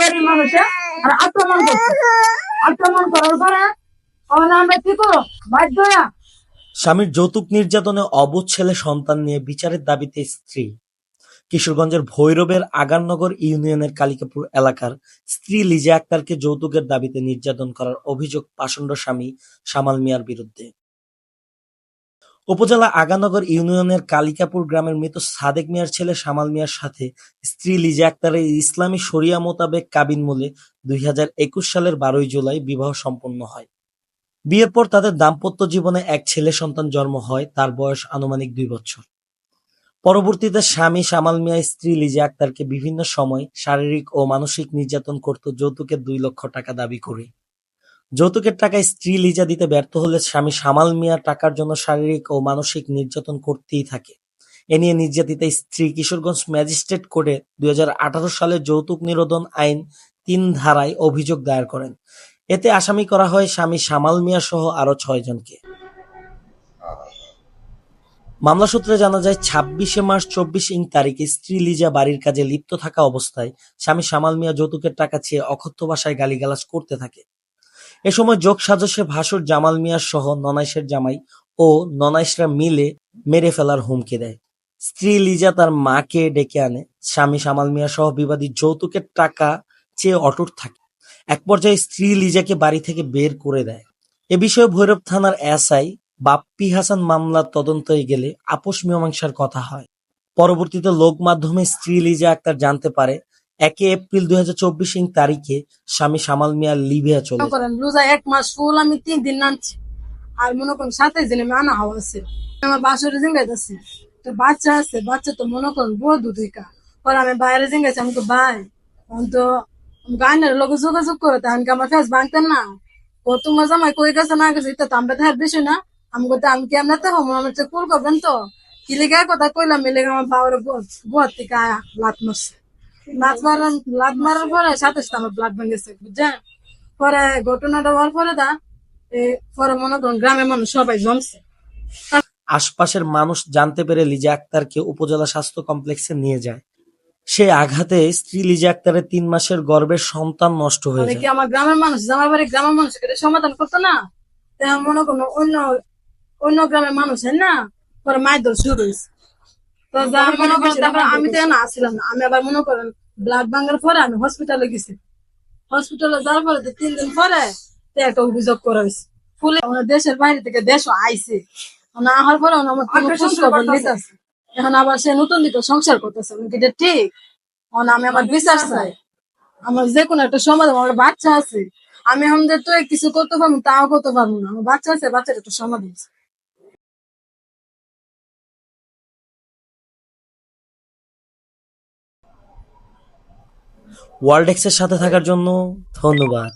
বাড়ির মানুষে আর আক্রমণ করছে। আক্রমণ করার পরে আমরা কি করো বাধ্য হয়ে স্বামীর যৌতুক নির্যাতনে অবুধ ছেলে সন্তান নিয়ে বিচারের দাবিতে স্ত্রী। কিশোরগঞ্জের ভৈরবের আগারনগর ইউনিয়নের কালিকাপুর এলাকার স্ত্রী লিজা আক্তারকে যৌতুকের দাবিতে নির্যাতন করার অভিযোগ পাষণ্ড স্বামী সামাল মিয়ার বিরুদ্ধে। উপজেলা আগানগর ইউনিয়নের কালিকাপুর গ্রামের মৃত সাদেক মিয়ার ছেলে সামাল মিয়ার সাথে স্ত্রী লিজা আক্তারের ইসলামী শরিয়া মোতাবেক কাবিন মূলে দুই সালের বারোই জুলাই বিবাহ সম্পন্ন হয়। বিয়ের পর তাদের দাম্পত্য জীবনে এক ছেলে সন্তান জন্ম হয়, তার বয়স আনুমানিক দুই বছর। পরবর্তীতে স্বামী সামাল মিয়া, স্ত্রী লিজা আক্তারকে বিভিন্ন সময় শারীরিক ও মানসিক নির্যাতন করত, যৌতুকের দুই লক্ষ টাকা দাবি করে। যৌতুকের টাকায় স্ত্রী লিজা দিতে ব্যর্থ হলে স্বামী সামাল মিয়া টাকার জন্য শারীরিক ও মানসিক নির্যাতন করতেই থাকে। এ নিয়ে নির্যাতিতা স্ত্রী কিশোরগঞ্জ ম্যাজিস্ট্রেট কোর্টে দুই সালে যৌতুক নিরোধন আইন তিন ধারায় অভিযোগ দায়ের করেন। এতে আসামি করা হয় স্বামী সামাল মিয়া সহ আরও ছয় জনকে। মামলা সূত্রে জানা যায়, ছাব্বিশে মার্চ চব্বিশ ইং তারিখে স্ত্রী লিজা বাড়ির কাজে লিপ্ত থাকা অবস্থায় স্বামী সামাল মিয়া যৌতুকের টাকা চেয়ে অকথ্য ভাষায় গালিগালাজ করতে থাকে। এ সময় যোগ সাজসে ভাসুর জামাল মিয়া সহ ননাইশের জামাই ও ননাইশরা মিলে মেরে ফেলার হুমকি দেয়। স্ত্রী লিজা তার মাকে ডেকে আনে। স্বামী সামাল মিয়া সহ বিবাদী যৌতুকের টাকা চেয়ে অটুট থাকে। এক পর্যায়ে স্ত্রী লিজাকে বাড়ি থেকে বের করে দেয়। এ বিষয়ে ভৈরব থানার এসআই বাপ্পি হাসান মামলার তদন্তে গেলে আপোষ মীমাংসার কথা হয়। পরবর্তীতে লোক মাধ্যমে স্ত্রী লিজা আক্তার জানতে পারে একে এপ্রিল দুই হাজার চব্বিশ ইং তারিখে স্বামী সামাল মিয়া লিবিয়া চলে। করেন, রোজা এক মাস ফুল আমি তিন দিন নামছি। আর মনে করেন সাতাইশ দিনে আমি আনা হওয়া আছে। আমার বাসরে জিঙ্গাইতেছি তো বাচ্চা আছে, বাচ্চা তো মনে করেন বড় দুইকা পরে আমি বাইরে জিঙ্গাইছি, আমি তো ভাই তো গাইনের লোক যোগাযোগ করে তাহলে আমার ফেস ভাঙতেন না। ও তোমার জামাই কই গেছে না গেছে তো আমরা তো বেশি না। আমি করতে আমি কি আমরা তো হব? আমার কুল করবেন তো। কি লেগে কথা কইলাম লেগে আমার বাবার বুয়ার থেকে আয়া লাত মারছে। লাত মারার লাত মারার পরে সাথে সাথে আমার ব্লাড ভেঙেছে বুঝছেন? পরে ঘটনাটা হওয়ার পরে দা পরে মনে করেন গ্রামের মানুষ সবাই জমছে। আশপাশের মানুষ জানতে পেরে লিজা আক্তারকে উপজেলা স্বাস্থ্য কমপ্লেক্সে নিয়ে যায়। সে আঘাতে স্ত্রী লিজা আক্তারের তিন মাসের গর্ভের সন্তান নষ্ট হয়ে মানে যায়। আমার গ্রামের মানুষ জামাই বাড়ি গ্রামের মানুষ এটা সমাধান করতো না? মনে করুন অন্য অন্য গ্রামের মানুষ হ্যাঁ না? পরে মায়ের দোষ শুরু হয়েছে। তো যা মনে করেন তারপরে আমি তো না আসছিলাম না। আমি আবার মনে করেন ব্লাড ভাঙার পরে আমি হসপিটালে গেছি। হসপিটালে যাওয়ার পরে তিন দিন পরে একটা অভিযোগ করা হয়েছে। ফুলে আমার দেশের বাইরে থেকে দেশও আইছে। না আসার পরে আমার কোনো খোঁজ খবর নিতেছে। এখন আবার সে নতুন দিকে সংসার করতেছে। আমি এটা ঠিক? আমি আমার বিশ্বাস চাই। আমার যে কোনো একটা সমাধান আমার বাচ্চা আছে। আমি এখন যে তো কিছু করতে পারব তাও করতে পারব না। আমার বাচ্চা আছে বাচ্চার একটা সমাধান আছে। ওয়ার্ল্ড এক্সের সাথে থাকার জন্য ধন্যবাদ।